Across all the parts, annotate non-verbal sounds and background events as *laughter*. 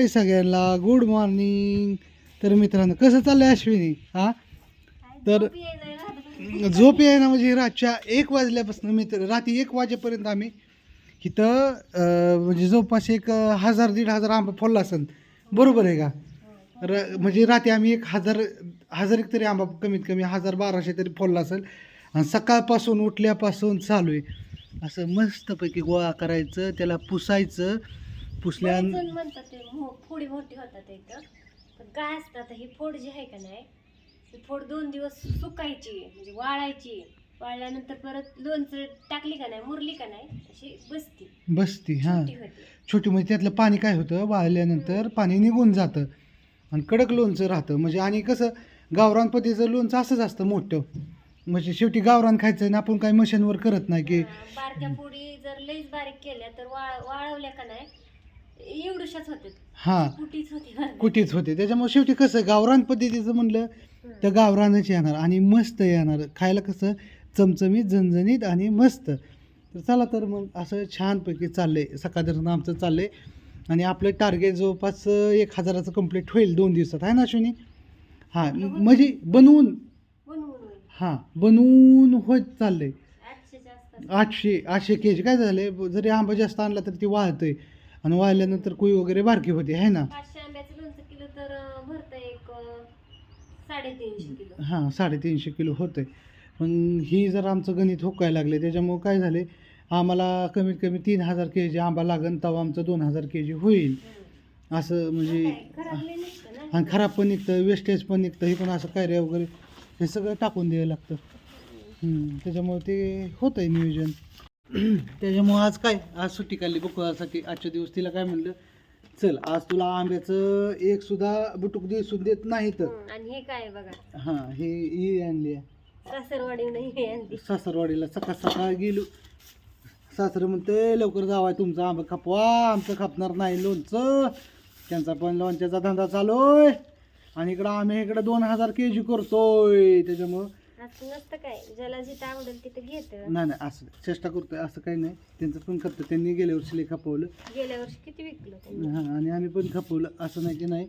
हे सगळ्यांना good morning तर मित्रांनो कसं चाललंय अश्विनी? हा? तर झोप आहे ना म्हणजे रातच्या एक वाजल्यापासून मित्र रात्री एक वाजेपर्यंत आम्ही इथं म्हणजे जवळपास एक हजार दीड हजार आंबा फोडला असेल बरोबर आहे का? र म्हणजे रात्री आम्ही एक हजार हजार एक तरी आंबा कमीत कमी हजार बाराशे तरी फोडला असेल. आणि सकाळपासून उठल्यापासून चालू आहे. असं मस्तपैकी गोळा करायचं त्याला पुसायचं पुसल्या म्हणतात ते मो- फोडी मोठी होतात एकदम पण काय असतं आता ही फोड जी आहे का नाही ही फोड दोन दिवस सुकायची म्हणजे वाळायची. वाळल्यानंतर परत लोणचं टाकली का नाही मुरली का नाही अशी बसती. बसती हां. छोटी होती. छोटी म्हणजे त्यातलं पाणी काय होतं वाळल्यानंतर पाणी निघून जातं. आणि कडक लोणचं राहतं म्हणजे आणि कसं गावरान पद्धतीचं लोणचं असंच असतं मोठं. म्हणजे शेवटी गावरान खायचं आणि आपण काही मशीनवर करत नाही की हा, बारक्या फोडी जर लईच बारीक केल्या तर वाळ वाळवल्या का नाही हां. कुटीच होती बारकी. कुठेच होते. त्याच्यामुळे शेवटी कसं गावरान पद्धतीचं म्हणलं तर गावरानच येणार आणि मस्त येणार. खायला कसं चमचमीत झणझणीत आणि मस्त. तर चला तर मग असं छानपैकी चाललंय. सकाळपासून आमचं चाललंय. आणि आपलं टार्गेट जवळपास एक हजाराचं कंप्लीट होईल दोन दिवसात. आहे ना अश्विनी? हां म्हणजे बनवून? हां बनवून होत चाललंय. आठशेच्या आसपास. आठशे आठशे के जी काय झालं जरी आंबा जास्त आणला तर ती वाळतंय आणि वाळल्यानंतर कुई वगैरे बारकी होते आहे ना? पाचशे आंब्याचं लोणचं किलो तर अं, भरतं एक अं, साडेतीनशे किलो. हां साडेतीनशे किलो होतंय. पण ही जर आमचं गणित होकायला लागले त्याच्यामुळं काय झाले? आम्हाला कमीत कमी तीन हजार के जी आंबा लागन तेव्हा आमचं दोन हजार के जी होईल असं म्हणजे नसतं ना? आणि खराब पण निघतं वेस्टेज पण निघतं हे पण असं कायऱ्या वगैरे हे सगळं टाकून द्यावं लागतं. हम्म, त्याच्यामुळं ते होतं आहे नियोजन. त्याच्यामुळं आज काय? आज सुट्टी काढली बुकवासाठी आजच्या दिवस तिला काय म्हणलं? चल आज तुला आंब्याचं एक सुद्धा बुटूक दिसून देत नाही तर. हं, आणि हे काय बघा? हां हे ही आणली आहे. सासरवाडी नाही हे आणली. सासरवाडीला सकाळ सकाळ गेलो. सासरं म्हणते लवकर जावाय तुमचा आंबा खपवा आमचं खपणार नाही लोणचं. त्यांचा पण लोणच्याचा धंदा चालू आहे. आणि इकडं आम्ही इकडं दोन हजार के जी करतोय. त्याच्यामुळं असं नसतं काय. ज्याला जिथं आवडेल तिथं घेत. नाही नाही असं चेष्टा करतोय असं काही नाही. त्यांचं पण करतं त्यांनी गेल्या वर्षी लई खपवलं. गेल्या वर्षी किती विकलो त्यांनी? हां आणि आम्ही पण खपवलं. असं नाही की नाही.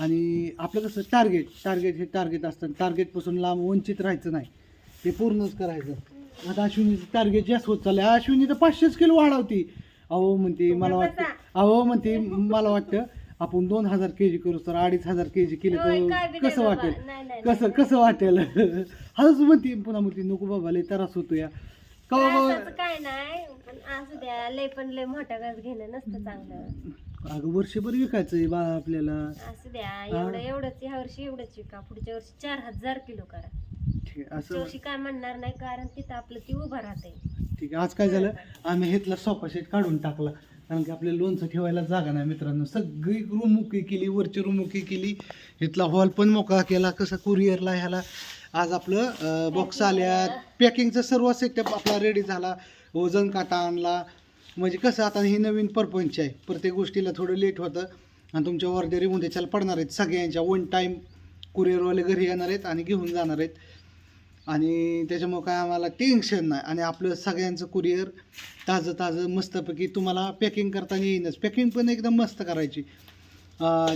आणि आपलं कसं टार्गेट. टार्गेट हे टार्गेट असतं. टार्गेटपासून लांब वंचित राहायचं नाही. ते पूर्णच करायचं. आता अश्विनीचं टार्गेट जास्त होत चाललंय. अश्विनी तर पाचशेच किलो वाढवती अहो म्हणते मला वाटतं. अहो म्हणते मला वाटतं आपण दोन हजार के जी करू तर अडीच हजार के जी केले होय, काय बी तर नाही कसं बाबा. वाटेल? नाही, नाही, कसं कसं वाटेल? *laughs* हळूच म्हणते पुन्हा म्हणते नको बाबा लय त्रास होतो या. का काय बाबा असाचं काय नाही पण असू द्या लय पण लय मोठा घास घेणं नसतं चांगलं. अगं वर्षभर विकायचंय बा आपल्याला. असू द्या एवढं एवढंच ह्या वर्षी एवढंच विका पुढच्या वर्षी चार हजार किलो करा. ठीक आहे असं वर्षी काय म्हणणार नाही कारण तिथं आपलं ती उभं राहते ठीक आहे आज काय झालं? आम्ही हेतला सोफा सेट काढून टाकला. कारण की आपल्या लोणचं ठेवायला जागा नाही मित्रांनो. सगळी रूम मोकळी केली वरची रूम मोकळी केली. इथला हॉल पण मोकळा केला. कसं कुरिअरला ह्याला आज आपलं बॉक्स आल्या. पॅकिंगचं सर्व सेटअप आपला रेडी झाला. वजन काटा आणला. म्हणजे कसं आता ही नवीन परपंच आहे. प्रत्येक गोष्टीला थोडं लेट होतं. आणि तुमच्या ऑर्डरी उद्याच्याला पडणार आहेत. सगळ्यांच्या वन टाईम कुरिअरवाले घरी येणार आहेत आणि घेऊन जाणार आहेत. आणि त्याच्यामुळं काय आम्हाला टेन्शन नाही. आणि आपलं सगळ्यांचं कुरिअर ताजं ताजं मस्तपैकी तुम्हाला पॅकिंग करताना येईनच. पॅकिंग पण एकदम मस्त करायची.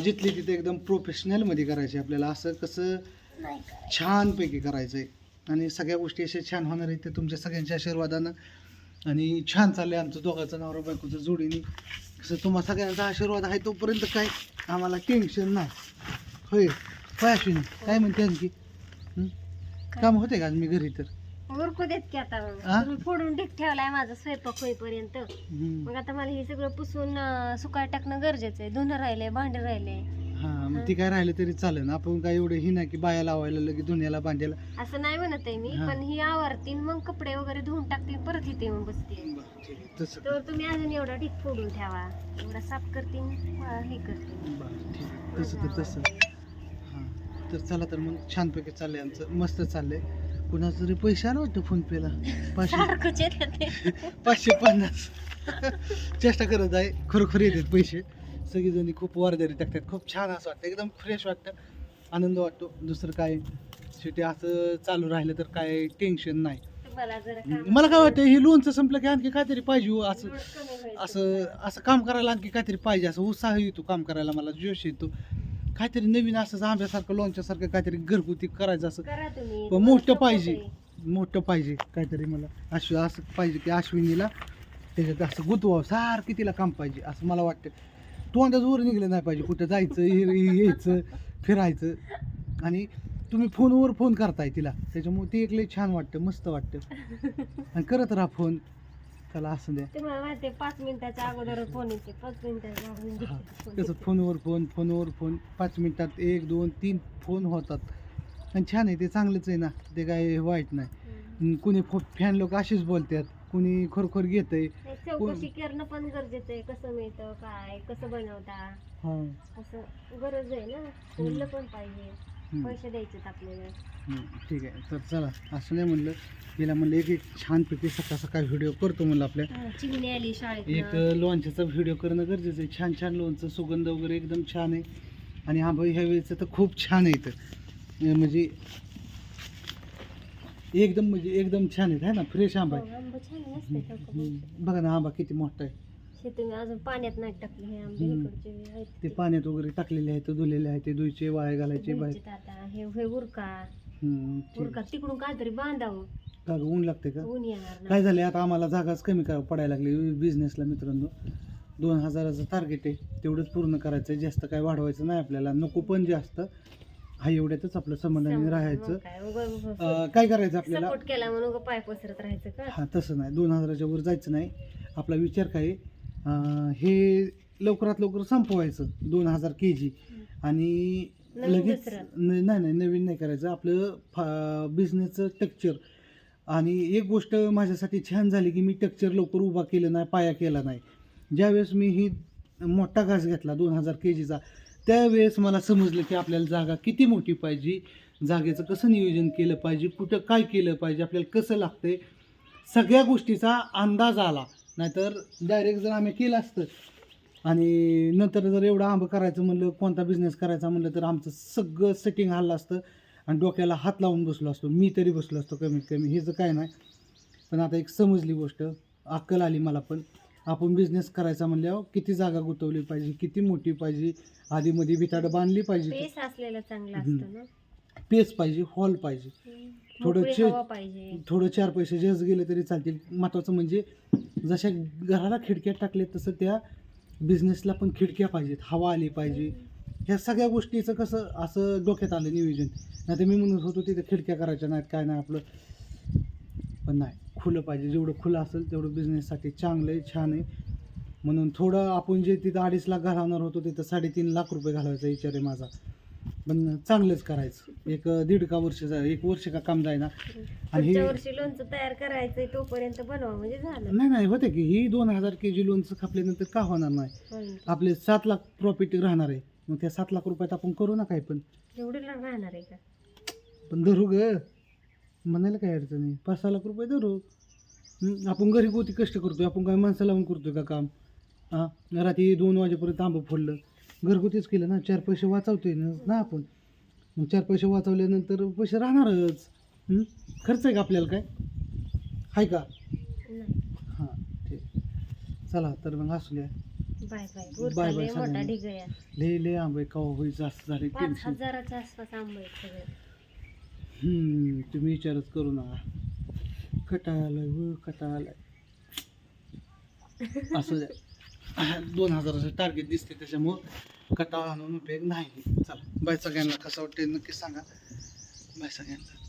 जिथली तिथे एकदम प्रोफेशनलमध्ये करायची आपल्याला. असं कसं छानपैकी करायचं आहे आणि सगळ्या गोष्टी अशा छान होणार आहेत. ते तुमच्या सगळ्यांच्या आशीर्वादानं. आणि छान चाललं आहे आमचं दोघांचं नवरा बायकोचं जोडीने. कसं तुम्हा सगळ्यांचा आशीर्वाद आहे तोपर्यंत काय आम्हाला टेन्शन नाही. होय? होय अश्विनी? काय म्हणते आणखी? काम होते का मी घरी तर? उरकू देत की आता? तुम्ही फोडून ढीक ठेवलाय माझा स्वयंपाक होईपर्यंत. मग आता मला हे सगळं पुसून अं, सुकाय टाकणं गरजेचं आहे. धुणं राहिलंय भांडे राहिले हां मग ती काय राहिलं तरी चालेल आपण काय एवढं ही नाही की बाया लावायला लगे धुण्याला बांधायला असं नाही म्हणत आहे मी हा. पण ही आवरतीन मग कपडे वगैरे धुवून टाकतील परत इथे येऊन बसते. तसं. तर तुम्ही अजून एवढा ढीक फोडून ठेवा. एवढा साफ करतील हे करतील बरं ठीक आहे. तसं तर तसं. तर चला तर मग छानपैकी चाललंय आमचं. मस्त चाललंय. कुणाचं तरी पैसे आलं वाटतं फोनपेला? पाचशे सारखंच येतं ते. पाचशे पन्नास. चेष्टा करत आहे. खरोखर येतात पैसे. सगळीजणी खूप वारदारी टाकतात. खूप छान असं वाटतं. एकदम फ्रेश वाटतं. आनंद वाटतो. दुसरं काय? शेवटी असं चालू राहिलं तर काय टेन्शन नाही. मला काय वाटतं हे लोणचं संपलं की आणखी काहीतरी पाहिजे हो. असं. असं असं काम करायला आणखी काहीतरी पाहिजे. असं उत्साह येतो काम करायला. मला जोश येतो. काहीतरी नवीन असं आंब्यासारखं लोणच्यासारखं काहीतरी घरगुती करायचं असं. करा तुम्ही. पण मोठं पाहिजे. मोठं पाहिजे काहीतरी मला. अश्व असं पाहिजे की अश्विनीला त्याच्यात असं गुंतवावं. सारखी तिला काम पाहिजे असं मला वाटतं. तोंडाच वर निघलं नाही पाहिजे कुठं जायचं हे- यायचं फिरायचं. आणि तुम्ही फोनवर फोन करताय तिला. त्याच्यामुळे ते एक छान वाटतं मस्त वाटतं. आणि करत राहा फोन. त्याला असं द्या माहिती आहे, पाच मिनिटाच्या अगोदर फोन येते. पाच मिनिटाच्या अगोदर हा, phone तसं येते. फोनवर फोन फोनवर फोन पाच मिनिटात एक दोन तीन फोन होतात. आणि छान आहे ते चांगलंच आहे ना. ते काय वाईट नाही. हम्म. अन कुणी फॅन लोक असेच बोलतात. कुणी खरोखर घेतंय. हे चौकशी करणं पण गरजेचं आहे. कसं मिळतं काय कसं बनवता? हा. असं गरज आहे ना. बोललं पण पाहिजे. पैसे द्यायचे आपल्याला. ठीक आहे. तर चला असं नाही म्हणलं. गेला म्हणलं एक एक छानपैकी सकाळ सकाळ व्हिडिओ करतो म्हणलं आपल्या. हा, चिमणी आली शाळेत एक लोणच्याचा व्हिडिओ करणं गरजेचं आहे. छान छान लोणचं सुगंध वगैरे एकदम छान आहे. आणि आंबा ह्या वेळेचं तर खूप छान आहे इथं. म्हणजे एकदम म्हणजे एकदम छान आहे. है ना? फ्रेश आंबा आहे. हम्म, बघा ना आंबा किती मोठा आहे. शेतून अजून पाण्यात नाही टाकले हे आंबे हम्म. इकडचे आहेत ते पाण्यात वगैरे टाकलेले आहेत धुलेले आहेत ते धुयचे वाळे घालायचे बाहेर. आता. हे हे उरका. हम्म, ठीक. उरका तिकडून काहीतरी बांधावं. का गं, ऊन लागते का? ऊन येणार काय झाले आता आम्हाला जागाच कमी करा पडायला लागली. बिझनेसला मित्रांनो दोन हजाराचं टार्गेट आहे. तेवढंच पूर्ण करायचं आहे जास्त काय वाढवायचं नाही आपल्याला. नको पण जास्त. हा एवढ्यातच आपलं समाधानी राहायचं. अं, काय करायचं आपल्याला? सपोर्ट केला म्हणून उगाच पाय पसरत राहायचं का? हा तसं नाही. दोन हजाराच्या वर जायचं नाही. आपला विचार काय आहे, अं, हे लवकरात लवकर संपवायचं दोन हजार के जी आणि नवीन लगेच दुसरं. न- नाही नाही नवीन नाही करायचं. आपलं बिझनेसचं टेक्चर आणि एक गोष्ट माझ्यासाठी छान झाली की मी टेक्चर लवकर उभा केलं नाही पाया केला नाही. ज्यावेळेस मी ही मोठा घास घेतला दोन हजार के जीचा त्यावेळेस मला समजलं की आपल्याला जागा किती मोठी पाहिजे. जागेचं कसं नियोजन केलं पाहिजे कुठं काय केलं पाहिजे आपल्याला कसं लागतंय. सगळ्या गोष्टीचा अंदाज आला. नाहीतर डायरेक्ट जर आम्ही केलं असतं आणि नंतर जर एवढं आंबं करायचं म्हणलं कोणता बिझनेस करायचा म्हणलं तर आमचं सगळं सेटिंग हल्लं असतं आणि डोक्याला हात लावून बसलो असतो. मी तरी बसलो असतो कमीत कमी. हे जर काय नाही पण आता एक समजली गोष्ट. अक्कल आली मला पण. आपण बिझनेस करायचा म्हणल्यावर किती जागा गुंतवली पाहिजे किती मोठी पाहिजे. आधीमध्ये बिताडं बांधली पाहिजे. असलेलं चांगलं असतं पेस पाहिजे हॉल पाहिजे. थोडं मोकळी चे- हवा पाहिजे. थोडं चार पैसे जास्त गेले तरी चालतील. महत्त्वाचं म्हणजे जशा घराला खिडक्या टाकल्या तसं त्या बिझनेसला पण खिडक्या पाहिजेत हवा आली पाहिजे. ह्या सगळ्या गोष्टीचं कसं असं डोक्यात आलं नियोजन. नाही तर मी म्हणत होतो तिथे खिडक्या करायच्या नाहीत काय नाही आपलं. पण नाही खुलं पाहिजे. जेवढं खुलं असेल तेवढं बिझनेससाठी चांगलं आहे छान आहे. म्हणून थोडं आपण जे तिथं अडीच लाख घालवणार होतो तिथं साडेतीन लाख रुपये घालवायचा विचार आहे माझा. पण चांगलंच करायचं. एक दीड का वर्ष जा एक वर्ष का काम जायना आणि पुढच्या हे वर्षी लोणचं तयार करायचंय तोपर्यंत बनवा म्हणजे झालं. नाही नाही होते की ही दोन हजार के जी लोनचं खापल्यानंतर का होणार नाही? होईल. आपले सात लाख प्रॉफिट राहणार आहे. मग त्या सात लाख रुपयात आपण करू ना काय पण. एवढं लांब राहणार आहे का? पण धरू ग. म्हणायला काय अडचण नाही. पाच सहा लाख रुपये धरू. हं, आपण घरी गोती कष्ट करतोय. आपण काय माणसं लावून करतोय का काम? हां रात्री दोन वाजेपर्यंत आंबं फोडलं. घरगुतीच केलं ना चार पैसे वाचवतोय ना ना आपण. मग चार पैसे वाचवल्यानंतर पैसे राहणारच. हं? खर्च आहे का आपल्याला काय? आहे का? हां ठीक. चला तर मग असू द्या. Bye bye. bye लय मोठा. ढिग आहे लय लय आंबे कवा व्हायचं असं झाले पाच टेन्शन हजाराच्या आसपास आंबे आहेत सगळे. हम्म, तुम्ही विचारच करू नका. कटाळा आलाय व कटाळा आलाय असं द्या. दोन हजाराचं टार्गेट दिसते त्याच्यामुळं कटाळा आणून उपयोग नाही. चला बाय सगळ्यांना कसं वाटते नक्की सांगा. बाय सगळ्यांना.